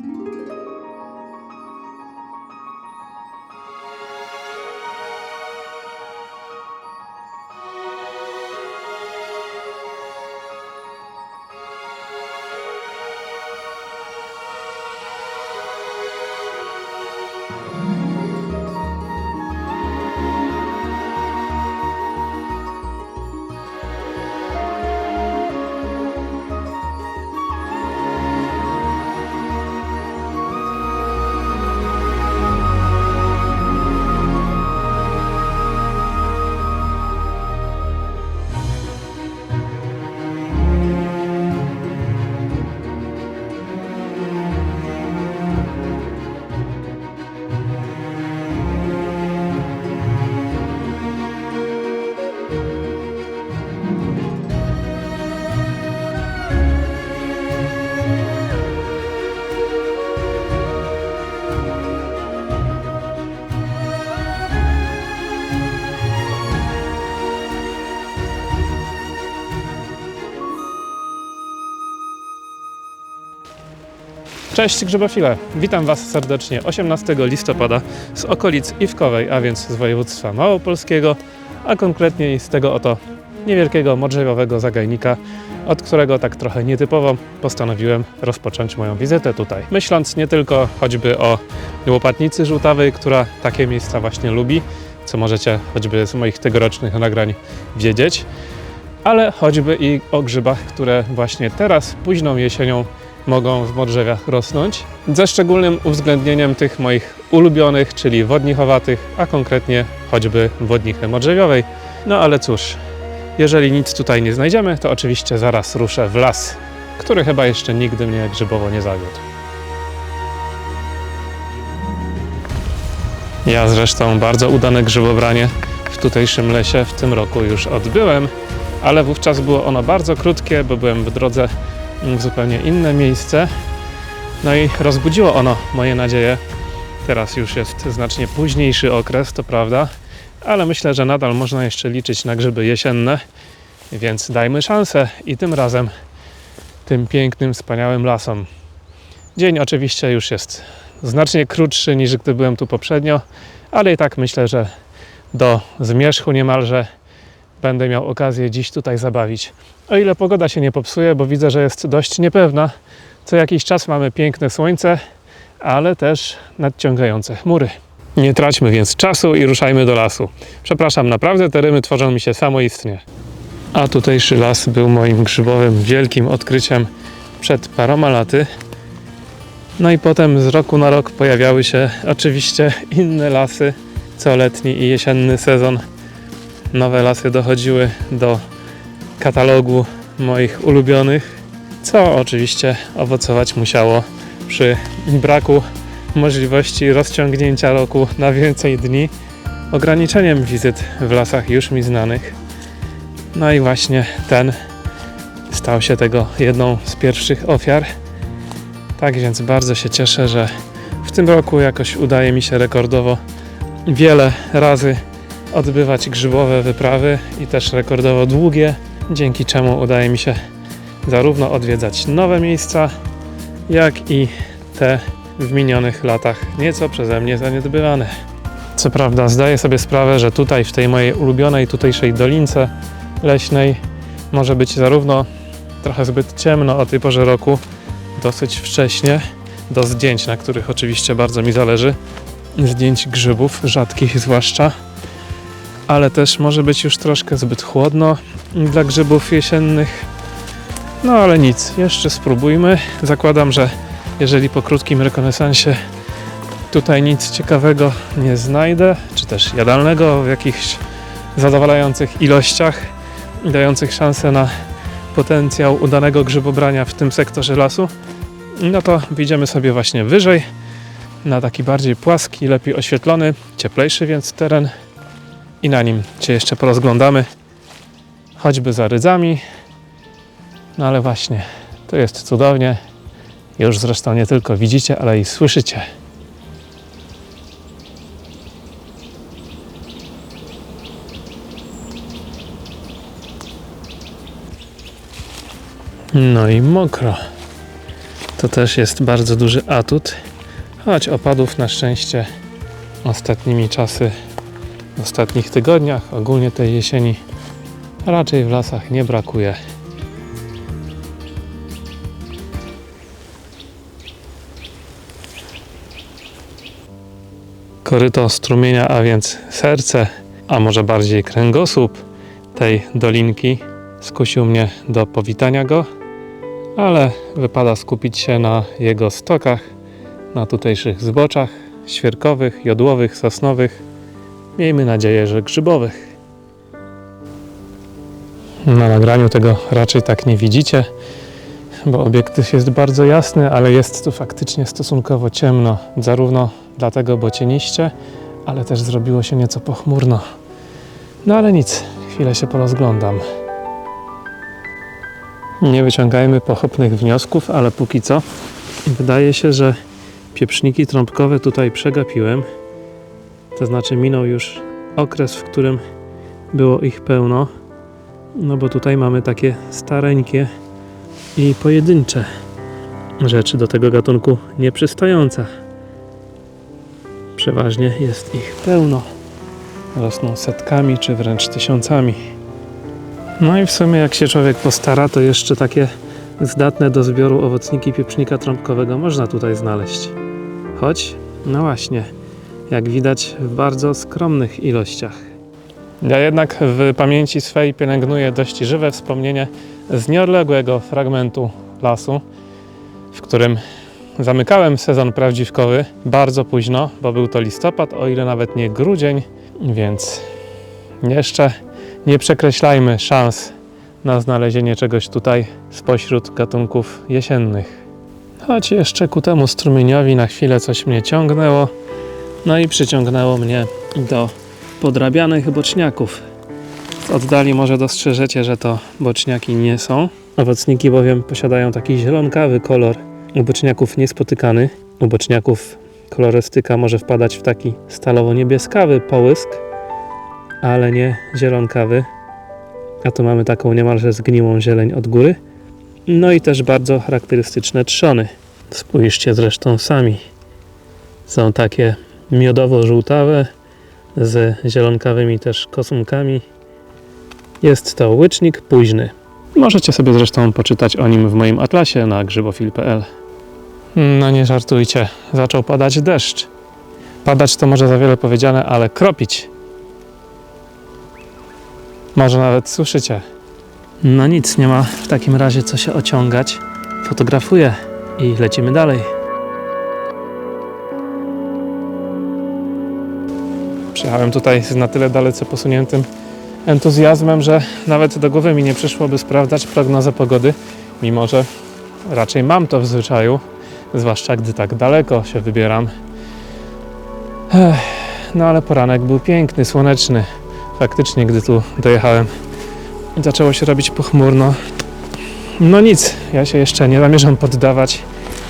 Música Cześć grzybofile! Witam Was serdecznie 18 listopada z okolic Iwkowej, a więc z województwa małopolskiego, a konkretniej z tego oto niewielkiego modrzewiowego zagajnika, od którego tak trochę nietypowo postanowiłem rozpocząć moją wizytę tutaj. Myśląc nie tylko choćby o łopatnicy żółtawej, która takie miejsca właśnie lubi, co możecie choćby z moich tegorocznych nagrań wiedzieć, ale choćby i o grzybach, które właśnie teraz, późną jesienią, mogą w modrzewiach rosnąć, ze szczególnym uwzględnieniem tych moich ulubionych, czyli wodnichowatych, a konkretnie choćby wodnichy modrzewiowej. No ale cóż, jeżeli nic tutaj nie znajdziemy, to oczywiście zaraz ruszę w las, który chyba jeszcze nigdy mnie grzybowo nie zawiódł. Ja zresztą bardzo udane grzybobranie w tutejszym lesie w tym roku już odbyłem, ale wówczas było ono bardzo krótkie, bo byłem w drodze w zupełnie inne miejsce. No i rozbudziło ono moje nadzieje. Teraz już jest znacznie późniejszy okres, to prawda, ale myślę, że nadal można jeszcze liczyć na grzyby jesienne, więc dajmy szansę i tym razem tym pięknym, wspaniałym lasom. Dzień oczywiście już jest znacznie krótszy niż gdy byłem tu poprzednio, ale i tak myślę, że do zmierzchu niemalże będę miał okazję dziś tutaj zabawić. O ile pogoda się nie popsuje, bo widzę, że jest dość niepewna. Co jakiś czas mamy piękne słońce, ale też nadciągające chmury. Nie traćmy więc czasu i ruszajmy do lasu. Przepraszam, naprawdę te rymy tworzą mi się samoistnie. A tutejszy las był moim grzybowym wielkim odkryciem przed paroma laty. No i potem z roku na rok pojawiały się oczywiście inne lasy, co letni i jesienny sezon nowe lasy dochodziły do katalogu moich ulubionych, co oczywiście owocować musiało przy braku możliwości rozciągnięcia roku na więcej dni, ograniczeniem wizyt w lasach już mi znanych. No i właśnie ten stał się tego jedną z pierwszych ofiar. Tak więc bardzo się cieszę, że w tym roku jakoś udaje mi się rekordowo wiele razy odbywać grzybowe wyprawy i też rekordowo długie, dzięki czemu udaje mi się zarówno odwiedzać nowe miejsca, jak i te w minionych latach nieco przeze mnie zaniedbywane. Co prawda zdaję sobie sprawę, że tutaj w tej mojej ulubionej tutejszej dolince leśnej może być zarówno trochę zbyt ciemno o tej porze roku, dosyć wcześnie, do zdjęć, na których oczywiście bardzo mi zależy, zdjęć grzybów, rzadkich zwłaszcza, ale też może być już troszkę zbyt chłodno dla grzybów jesiennych. No ale nic, jeszcze spróbujmy. Zakładam, że jeżeli po krótkim rekonesansie tutaj nic ciekawego nie znajdę, czy też jadalnego w jakichś zadowalających ilościach, dających szansę na potencjał udanego grzybobrania w tym sektorze lasu, no to wyjdziemy sobie właśnie wyżej, na taki bardziej płaski, lepiej oświetlony, cieplejszy więc teren i na nim się jeszcze porozglądamy, choćby za rydzami. No ale właśnie, to jest cudownie. Już zresztą nie tylko widzicie, ale i słyszycie. No i mokro. To też jest bardzo duży atut, choć opadów na szczęście ostatnimi czasy, ostatnich tygodniach, ogólnie tej jesieni, raczej w lasach nie brakuje. Koryto strumienia, a więc serce, a może bardziej kręgosłup tej dolinki skusił mnie do powitania go, ale wypada skupić się na jego stokach, na tutejszych zboczach świerkowych, jodłowych, sosnowych. Miejmy nadzieję, że grzybowych. Na nagraniu tego raczej tak nie widzicie, bo obiektyw jest bardzo jasny, ale jest tu faktycznie stosunkowo ciemno. Zarówno dlatego, bo cieniście, ale też zrobiło się nieco pochmurno. No ale nic, chwilę się porozglądam. Nie wyciągajmy pochopnych wniosków, ale póki co wydaje się, że pieprzniki trąbkowe tutaj przegapiłem. To znaczy minął już okres, w którym było ich pełno. No bo tutaj mamy takie stareńkie i pojedyncze rzeczy do tego gatunku nieprzystające. Przeważnie jest ich pełno. Rosną setkami czy wręcz tysiącami. No i w sumie jak się człowiek postara, to jeszcze takie zdatne do zbioru owocniki pieprznika trąbkowego można tutaj znaleźć. Choć, no właśnie, jak widać w bardzo skromnych ilościach. Ja jednak w pamięci swej pielęgnuję dość żywe wspomnienie z nieodległego fragmentu lasu, w którym zamykałem sezon prawdziwkowy bardzo późno, bo był to listopad, o ile nawet nie grudzień, więc jeszcze nie przekreślajmy szans na znalezienie czegoś tutaj spośród gatunków jesiennych. Choć jeszcze ku temu strumieniowi na chwilę coś mnie ciągnęło, no i przyciągnęło mnie do podrabianych boczniaków. Z oddali może dostrzeżecie, że to boczniaki nie są. Owocniki bowiem posiadają taki zielonkawy kolor, u boczniaków niespotykany. U boczniaków kolorystyka może wpadać w taki stalowo-niebieskawy połysk, ale nie zielonkawy. A tu mamy taką niemalże zgniłą zieleń od góry. No i też bardzo charakterystyczne trzony. Spójrzcie zresztą sami. Są takie miodowo-żółtawe z zielonkawymi też kosunkami. Jest to łycznik późny. Możecie sobie zresztą poczytać o nim w moim atlasie na grzybofil.pl. No nie żartujcie, zaczął padać deszcz. Padać to może za wiele powiedziane, ale kropić. Może nawet słyszycie. No nic, nie ma w takim razie co się ociągać. Fotografuję i lecimy dalej. Przyjechałem tutaj z na tyle dalece posuniętym entuzjazmem, że nawet do głowy mi nie przyszłoby sprawdzać prognozę pogody, mimo że raczej mam to w zwyczaju, zwłaszcza gdy tak daleko się wybieram. Ech, no ale poranek był piękny, słoneczny. Faktycznie, gdy tu dojechałem, zaczęło się robić pochmurno. No nic, ja się jeszcze nie zamierzam poddawać.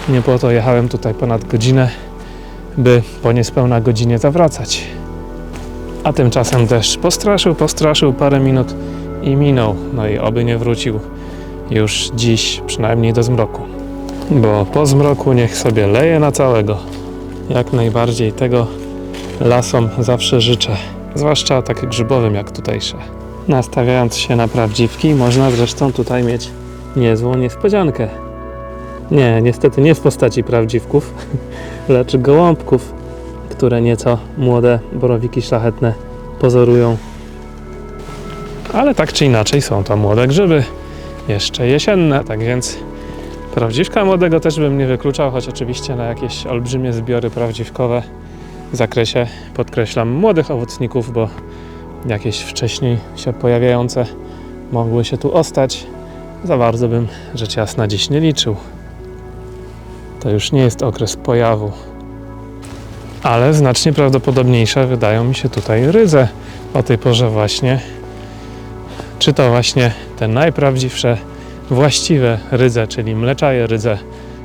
Nie po to jechałem tutaj ponad godzinę, by po niespełna godzinie zawracać. A tymczasem deszcz postraszył, postraszył parę minut i minął. No i oby nie wrócił już dziś, przynajmniej do zmroku. Bo po zmroku niech sobie leje na całego. Jak najbardziej tego lasom zawsze życzę. Zwłaszcza tak grzybowym jak tutejsze. Nastawiając się na prawdziwki, można zresztą tutaj mieć niezłą niespodziankę. Nie, niestety nie w postaci prawdziwków, lecz gołąbków, które nieco młode borowiki szlachetne pozorują. Ale tak czy inaczej są to młode grzyby, jeszcze jesienne, tak więc prawdziwka młodego też bym nie wykluczał, choć oczywiście na jakieś olbrzymie zbiory prawdziwkowe w zakresie, podkreślam, młodych owocników, bo jakieś wcześniej się pojawiające mogły się tu ostać. Za bardzo bym rzecz jasna dziś nie liczył. To już nie jest okres pojawu. Ale znacznie prawdopodobniejsze wydają mi się tutaj rydze o tej porze właśnie. Czy to właśnie te najprawdziwsze, właściwe rydze, czyli mleczaje rydze,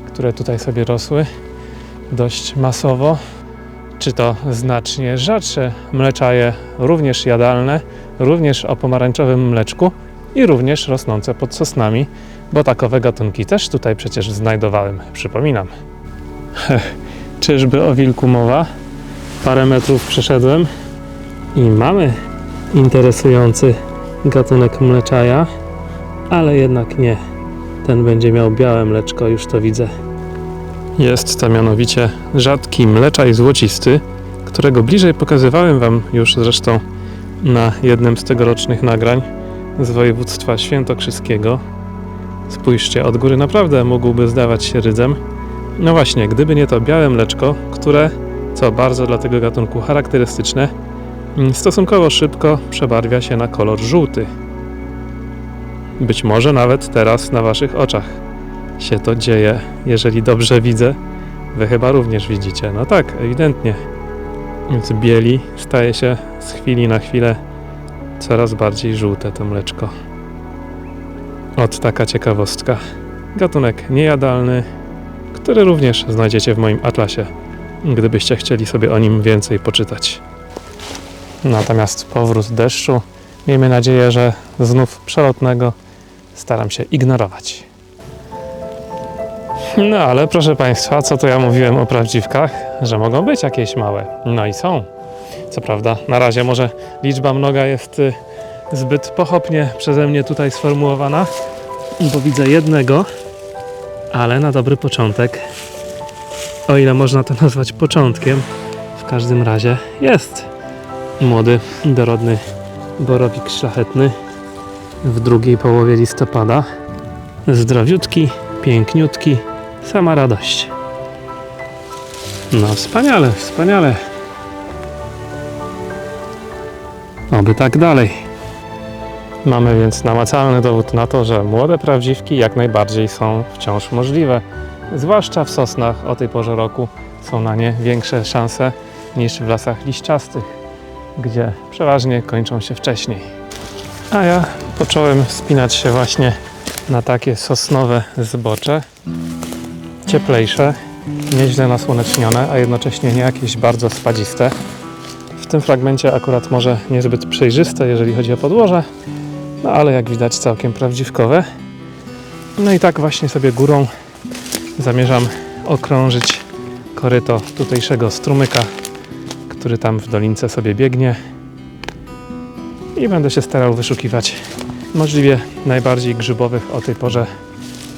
które tutaj sobie rosły dość masowo, czy to znacznie rzadsze mleczaje, również jadalne, również o pomarańczowym mleczku i również rosnące pod sosnami, bo takowe gatunki też tutaj przecież znajdowałem, przypominam. Czyżby o wilku mowa? Parę metrów przeszedłem i mamy interesujący gatunek mleczaja, ale jednak nie. Ten będzie miał białe mleczko, już to widzę. Jest to mianowicie rzadki mleczaj złocisty, którego bliżej pokazywałem Wam już zresztą na jednym z tegorocznych nagrań z województwa świętokrzyskiego. Spójrzcie, od góry naprawdę mógłby zdawać się rydzem. No właśnie, gdyby nie to białe mleczko, które, co bardzo dla tego gatunku charakterystyczne, mm, stosunkowo szybko przebarwia się na kolor żółty. Być może nawet teraz na Waszych oczach się to dzieje, jeżeli dobrze widzę. Wy chyba również widzicie. No tak, ewidentnie. Więc bieli staje się z chwili na chwilę coraz bardziej żółte to mleczko. Ot taka ciekawostka. Gatunek niejadalny, który również znajdziecie w moim atlasie, gdybyście chcieli sobie o nim więcej poczytać. Natomiast powrót deszczu, miejmy nadzieję, że znów przelotnego staram się ignorować. No ale proszę Państwa, co to ja mówiłem o prawdziwkach? Że mogą być jakieś małe. No i są. Co prawda, na razie może liczba mnoga jest y, zbyt pochopnie przeze mnie tutaj sformułowana, bo widzę jednego, ale na dobry początek, o ile można to nazwać początkiem, w każdym razie jest młody, dorodny borowik szlachetny w drugiej połowie listopada. Zdrowiutki, piękniutki, sama radość. No wspaniale, wspaniale. Oby tak dalej. Mamy więc namacalny dowód na to, że młode prawdziwki jak najbardziej są wciąż możliwe. Zwłaszcza w sosnach o tej porze roku są na nie większe szanse niż w lasach liściastych, gdzie przeważnie kończą się wcześniej. A ja począłem wspinać się właśnie na takie sosnowe zbocze, cieplejsze, nieźle nasłonecznione, a jednocześnie nie jakieś bardzo spadziste. W tym fragmencie akurat może niezbyt przejrzyste, jeżeli chodzi o podłoże, no ale jak widać całkiem prawdziwkowe. No i tak właśnie sobie górą zamierzam okrążyć koryto tutejszego strumyka, który tam w dolince sobie biegnie i będę się starał wyszukiwać możliwie najbardziej grzybowych o tej porze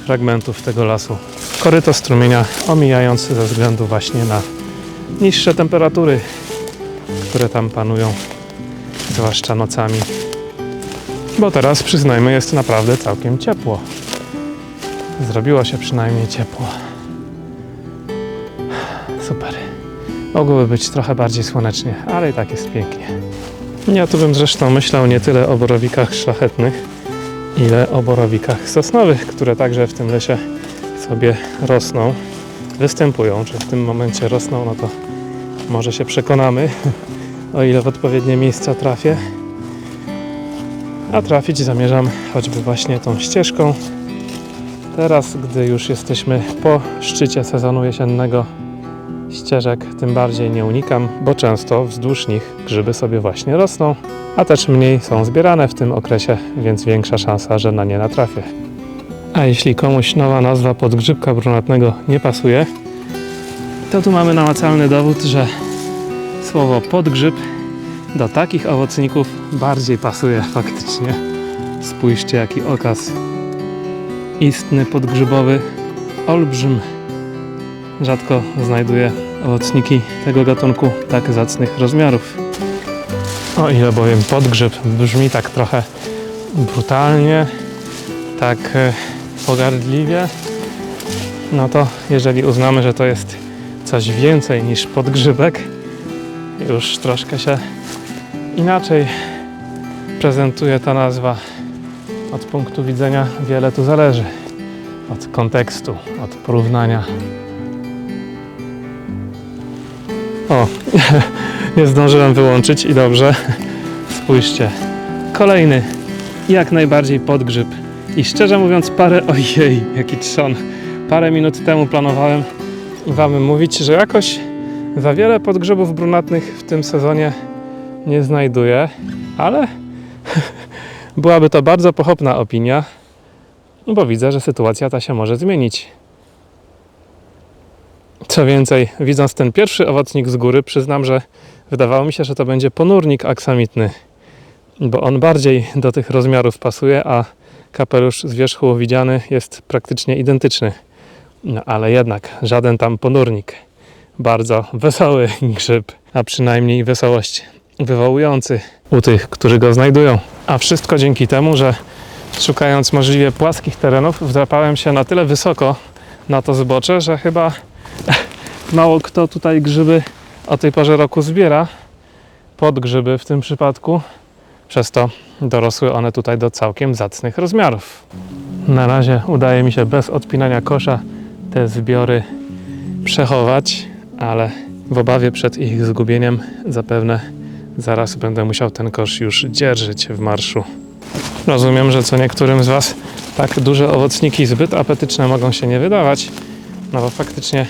fragmentów tego lasu. Koryto strumienia omijając ze względu właśnie na niższe temperatury, które tam panują, zwłaszcza nocami. Bo teraz przyznajmy jest naprawdę całkiem ciepło. Zrobiło się przynajmniej ciepło. Super. Mogłoby być trochę bardziej słonecznie, ale i tak jest pięknie. Ja tu bym zresztą myślał nie tyle o borowikach szlachetnych, ile o borowikach sosnowych, które także w tym lesie sobie rosną, występują. Czy w tym momencie rosną, no to może się przekonamy, o ile w odpowiednie miejsca trafię. A trafić zamierzam choćby właśnie tą ścieżką. Teraz, gdy już jesteśmy po szczycie sezonu jesiennego, ścieżek tym bardziej nie unikam, bo często wzdłuż nich grzyby sobie właśnie rosną, a też mniej są zbierane w tym okresie, więc większa szansa, że na nie natrafię. A jeśli komuś nowa nazwa podgrzybka brunatnego nie pasuje, to tu mamy namacalny dowód, że słowo podgrzyb do takich owocników bardziej pasuje faktycznie. Spójrzcie jaki okaz. Istny podgrzybowy olbrzym. Rzadko znajduję owocniki tego gatunku tak zacnych rozmiarów. O ile bowiem podgrzyb brzmi tak trochę brutalnie, tak e, pogardliwie, no to jeżeli uznamy, że to jest coś więcej niż podgrzybek, już troszkę się inaczej prezentuje ta nazwa. Od punktu widzenia wiele tu zależy. Od kontekstu, od porównania. O, nie zdążyłem wyłączyć i dobrze. Spójrzcie. Kolejny, jak najbardziej podgrzyb. I szczerze mówiąc, parę, ojej, jaki trzon. Parę minut temu planowałem Wam mówić, że jakoś za wiele podgrzebów brunatnych w tym sezonie nie znajduję, ale byłaby to bardzo pochopna opinia, bo widzę, że sytuacja ta się może zmienić. Co więcej, widząc ten pierwszy owocnik z góry, przyznam, że wydawało mi się, że to będzie ponurnik aksamitny, bo on bardziej do tych rozmiarów pasuje, a kapelusz z wierzchu widziany jest praktycznie identyczny. No ale jednak żaden tam ponurnik. Bardzo wesoły grzyb, a przynajmniej wesołość wywołujący u tych, którzy go znajdują. A wszystko dzięki temu, że szukając możliwie płaskich terenów, wdrapałem się na tyle wysoko na to zbocze, że chyba mało kto tutaj grzyby o tej porze roku zbiera. Podgrzyby w tym przypadku. Przez to dorosły one tutaj do całkiem zacnych rozmiarów. Na razie udaje mi się bez odpinania kosza te zbiory przechować, ale w obawie przed ich zgubieniem zapewne zaraz będę musiał ten kosz już dzierżyć w marszu. Rozumiem, że co niektórym z Was tak duże owocniki zbyt apetyczne mogą się nie wydawać, no bo faktycznie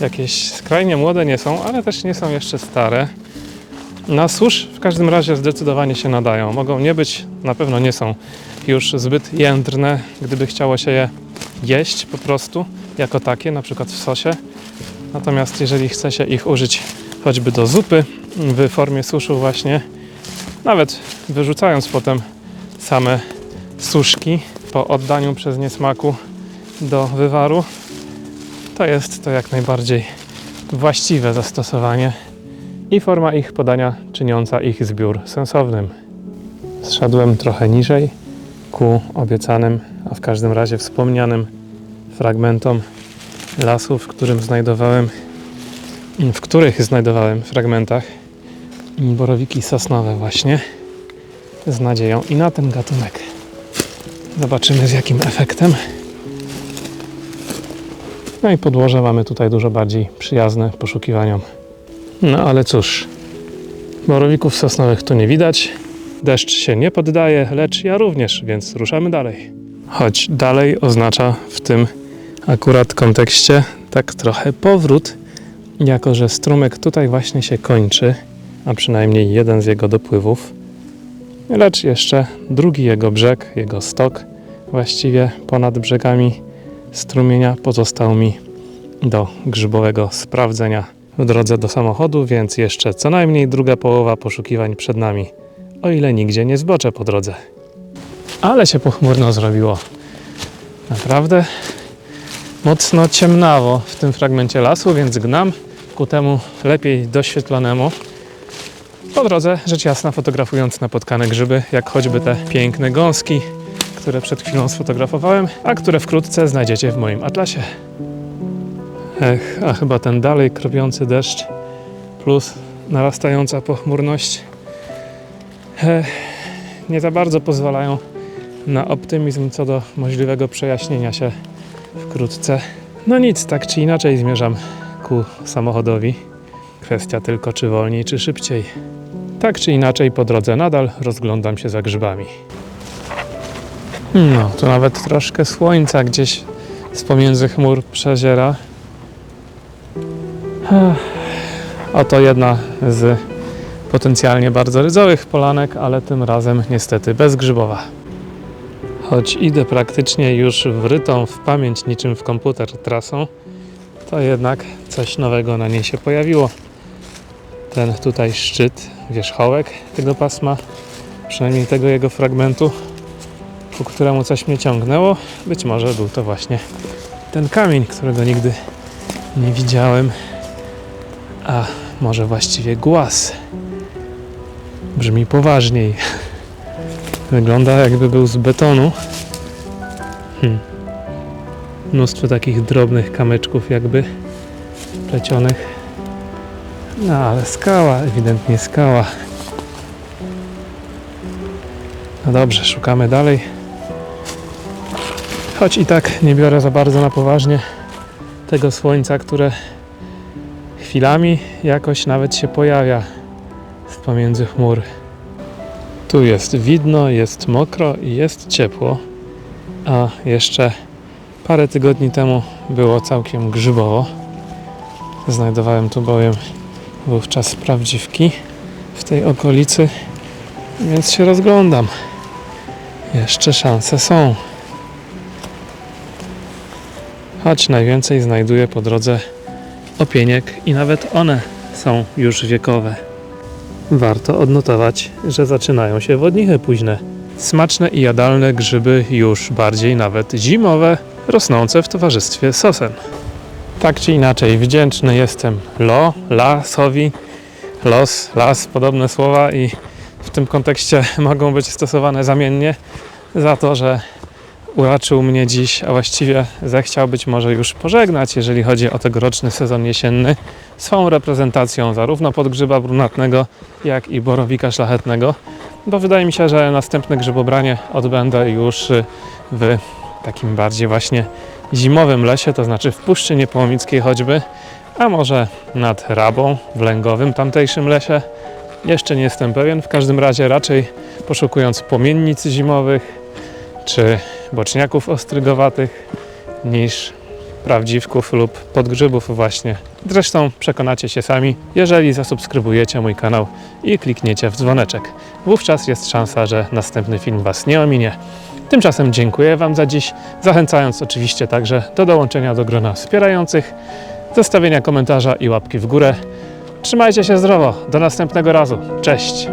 jakieś skrajnie młode nie są, ale też nie są jeszcze stare. Na susz w każdym razie zdecydowanie się nadają. Mogą nie być, na pewno nie są już zbyt jędrne, gdyby chciało się je jeść po prostu jako takie, na przykład w sosie. Natomiast jeżeli chce się ich użyć choćby do zupy w formie suszu właśnie, nawet wyrzucając potem same suszki po oddaniu przez nie smaku do wywaru, to jest to jak najbardziej właściwe zastosowanie i forma ich podania czyniąca ich zbiór sensownym. Zszedłem trochę niżej ku obiecanym, a w każdym razie wspomnianym fragmentom lasu, w którym znajdowałem, w których znajdowałem fragmentach borowiki sosnowe właśnie z nadzieją i na ten gatunek. Zobaczymy z jakim efektem. No i podłoże mamy tutaj dużo bardziej przyjazne poszukiwaniom. No ale cóż, borowików sosnowych tu nie widać. Deszcz się nie poddaje, lecz ja również, więc ruszamy dalej. Choć dalej oznacza w tym akurat kontekście tak trochę powrót, jako że strumyk tutaj właśnie się kończy, a przynajmniej jeden z jego dopływów, lecz jeszcze drugi jego brzeg, jego stok, właściwie ponad brzegami strumienia pozostał mi do grzybowego sprawdzenia w drodze do samochodu, więc jeszcze co najmniej druga połowa poszukiwań przed nami, o ile nigdzie nie zboczę po drodze. Ale się pochmurno zrobiło. Naprawdę mocno ciemnawo w tym fragmencie lasu, więc gnam ku temu lepiej doświetlonemu. Po drodze, rzecz jasna, fotografując napotkane grzyby, jak choćby te piękne gąski, które przed chwilą sfotografowałem, a które wkrótce znajdziecie w moim atlasie. Ech, a chyba ten dalej kropiący deszcz plus narastająca pochmurność ech, nie za bardzo pozwalają na optymizm co do możliwego przejaśnienia się wkrótce. No nic, tak czy inaczej zmierzam ku samochodowi. Kwestia tylko czy wolniej, czy szybciej. Tak czy inaczej po drodze nadal rozglądam się za grzybami. No, tu nawet troszkę słońca gdzieś z pomiędzy chmur przeziera. Oto jedna z potencjalnie bardzo rydzowych polanek, ale tym razem niestety bezgrzybowa. Choć idę praktycznie już wrytą w pamięć niczym w komputer trasą, to jednak coś nowego na niej się pojawiło. Ten tutaj szczyt, wierzchołek tego pasma, przynajmniej tego jego fragmentu, ku któremu coś mnie ciągnęło. Być może był to właśnie ten kamień, którego nigdy nie widziałem, a może właściwie głaz. Brzmi poważniej. Wygląda jakby był z betonu. Hmm. Mnóstwo takich drobnych kamyczków jakby plecionych. No ale skała, ewidentnie skała. No dobrze, szukamy dalej. Choć i tak nie biorę za bardzo na poważnie tego słońca, które chwilami jakoś nawet się pojawia z pomiędzy chmur. Tu jest widno, jest mokro i jest ciepło, a jeszcze parę tygodni temu było całkiem grzybowo. Znajdowałem tu bowiem wówczas prawdziwki w tej okolicy, więc się rozglądam. Jeszcze szanse są. choć najwięcej znajduję po drodze opieniek i nawet one są już wiekowe. Warto odnotować, że zaczynają się wodnichy późne. Smaczne i jadalne grzyby już bardziej nawet zimowe, rosnące w towarzystwie sosen. Tak czy inaczej, wdzięczny jestem lo, lasowi, los, las, podobne słowa i w tym kontekście mogą być stosowane zamiennie za to, że uraczył mnie dziś, a właściwie zechciał być może już pożegnać, jeżeli chodzi o tegoroczny sezon jesienny, swą reprezentacją zarówno podgrzyba brunatnego, jak i borowika szlachetnego, bo wydaje mi się, że następne grzybobranie odbędę już y, w takim bardziej właśnie zimowym lesie, to znaczy w Puszczy Niepołomickiej choćby, a może nad Rabą w Lęgowym tamtejszym lesie. Jeszcze nie jestem pewien, w każdym razie raczej poszukując płomiennic zimowych czy boczniaków ostrygowatych niż prawdziwków lub podgrzybów właśnie. Zresztą przekonacie się sami, jeżeli zasubskrybujecie mój kanał i klikniecie w dzwoneczek. Wówczas jest szansa, że następny film Was nie ominie. Tymczasem dziękuję Wam za dziś, zachęcając oczywiście także do dołączenia do grona wspierających, zostawienia komentarza i łapki w górę. Trzymajcie się zdrowo, do następnego razu. Cześć!